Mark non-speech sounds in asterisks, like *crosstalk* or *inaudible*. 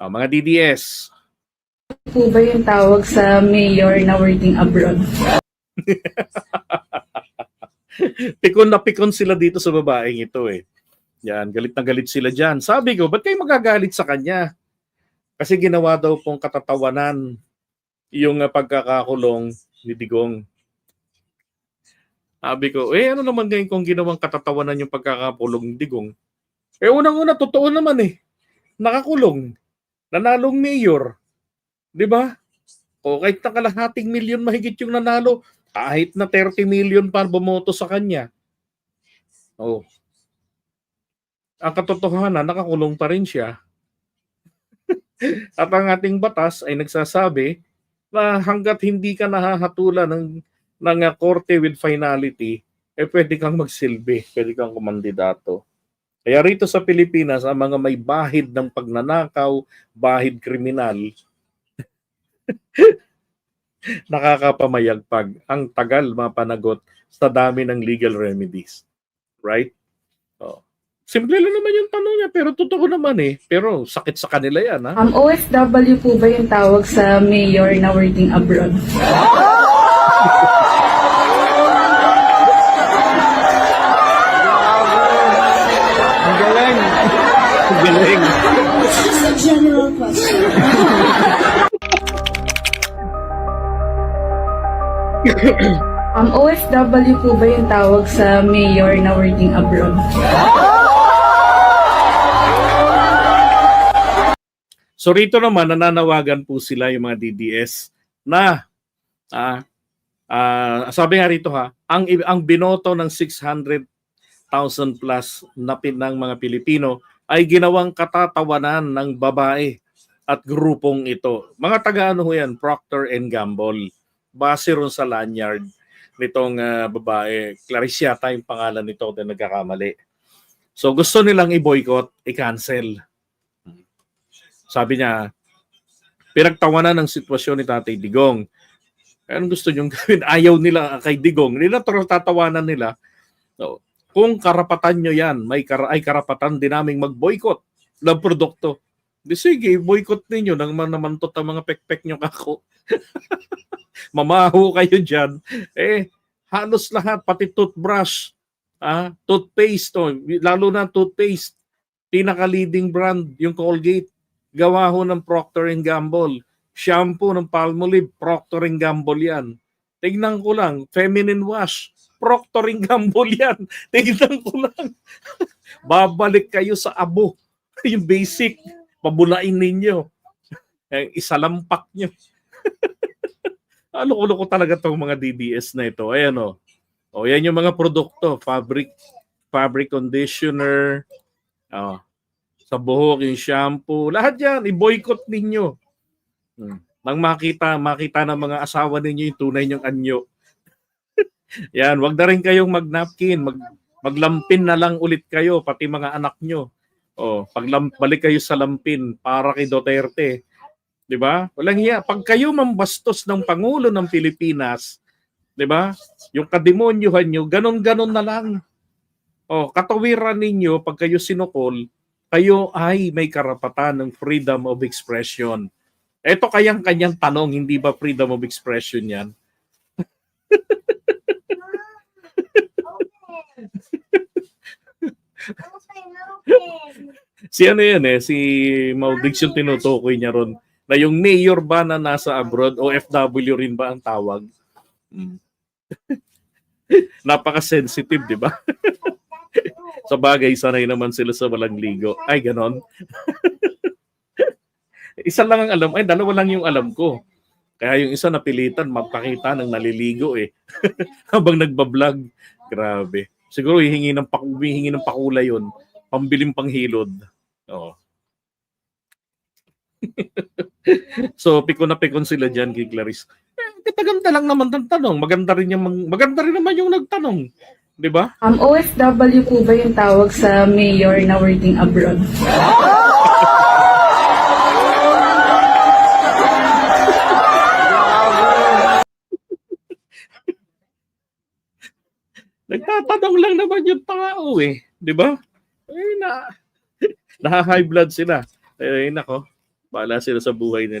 Ah, mga DDS, po ba yung tawag sa mayor na working abroad? *laughs* pikon na pikon sila dito sa babaeng ito eh. Yan, galit na galit sila dyan. Sabi ko, ba't kayo magagalit sa kanya? Kasi ginawa daw pong katatawanan yung uh, pagkakakulong ni Digong. Sabi ko, eh ano naman ngayon kung ginawang katatawanan yung pagkakakulong ni Digong? Eh unang-una, totoo naman eh. Nakakulong. Nanalong mayor. Di ba? O kahit na kalahating milyon mahigit yung nanalo, kahit na 30 million pa bumoto sa kanya. Oh. Ang katotohanan, nakakulong pa rin siya. *laughs* At ang ating batas ay nagsasabi na hanggat hindi ka nahahatulan ng, ng korte with finality, eh pwede kang magsilbi, pwede kang kumandidato. Kaya rito sa Pilipinas, ang mga may bahid ng pagnanakaw, bahid kriminal, *laughs* nakakapamayagpag. Ang tagal mapanagot sa dami ng legal remedies. Right? Oh. Simple lang naman yung tanong niya, pero totoo naman eh. Pero sakit sa kanila yan, ha? Um, OFW po ba yung tawag sa mayor na working abroad? *laughs* Ang galing. Ang galing. Just a general question. Um, OFW po ba yung tawag sa mayor na working abroad? So rito naman, nananawagan po sila yung mga DDS na, ah, ah, sabi nga rito ha, ang, ang binoto ng 600,000 plus na pin ng mga Pilipino ay ginawang katatawanan ng babae at grupong ito. Mga taga ano ho yan, Procter and Gamble. Base ron sa lanyard nitong ah, babae. Clarice yata yung pangalan nito di nagkakamali. So gusto nilang i-boycott, i-cancel. Sabi niya, pinagtawanan ng sitwasyon ni Tatay Digong. Anong gusto niyong gawin? *laughs* Ayaw nila kay Digong. Nila tatawanan nila. So, kung karapatan nyo yan, may kar- ay karapatan din naming mag-boycott ng produkto. Di sige, boycott ninyo nang man namantot ang mga pekpek nyo kako. *laughs* Mamaho kayo dyan. Eh, halos lahat, pati toothbrush, ah, toothpaste, oh, lalo na toothpaste, pinaka-leading brand, yung Colgate, gawa ho ng Procter and Gamble. Shampoo ng Palmolive, Procter and Gamble yan. Tignan ko lang, feminine wash, Procter Gamble yan. *laughs* Tignan ko lang. *laughs* Babalik kayo sa abo. *laughs* yung basic, pabulain ninyo. Eh, isalampak nyo. Loko-loko talaga tong mga DDS na ito. Ayan o. O, yan yung mga produkto. Fabric, fabric conditioner, oh, sa buhok, yung shampoo, lahat yan, i-boycott ninyo. Hmm. Nang makita, makita ng mga asawa ninyo yung tunay niyong anyo. Yan, wag na rin kayong mag-napkin, mag, maglampin na lang ulit kayo, pati mga anak nyo. Oh, pag balik kayo sa lampin para kay Duterte. 'Di ba? Walang hiya. Pag kayo mambastos ng pangulo ng Pilipinas, 'di ba? Yung kademonyuhan nyo, ganon-ganon na lang. Oh, katawiran ninyo pag kayo sinukol, kayo ay may karapatan ng freedom of expression. Ito kayang kanyang tanong, hindi ba freedom of expression yan? *laughs* *laughs* Si ano yan eh, si Maudigs yung tinutukoy niya ron na yung mayor ba na nasa abroad o FW rin ba ang tawag? Hmm. *laughs* Napaka-sensitive, di ba? *laughs* sa bagay, sanay naman sila sa walang ligo. Ay, ganon. isa lang ang alam, ay dalawa lang yung alam ko. Kaya yung isa napilitan magpakita ng naliligo eh. Habang nagbablog. Grabe. Siguro hihingi ng, paku, hihingi ng pakula yun. Pambiling panghilod. Oo. *laughs* so, pikon na pikon sila dyan kay Clarice. Eh, kitaganda lang naman ng tanong. Maganda rin, yung, maganda rin naman yung nagtanong. Di ba? Um, OFW po ba yung tawag sa mayor na working abroad? Nagtatanong lang naman yung tao eh. Di ba? Eh, na, *laughs* naha-high blood sila. Eh, nako. Bahala sila sa buhay nila.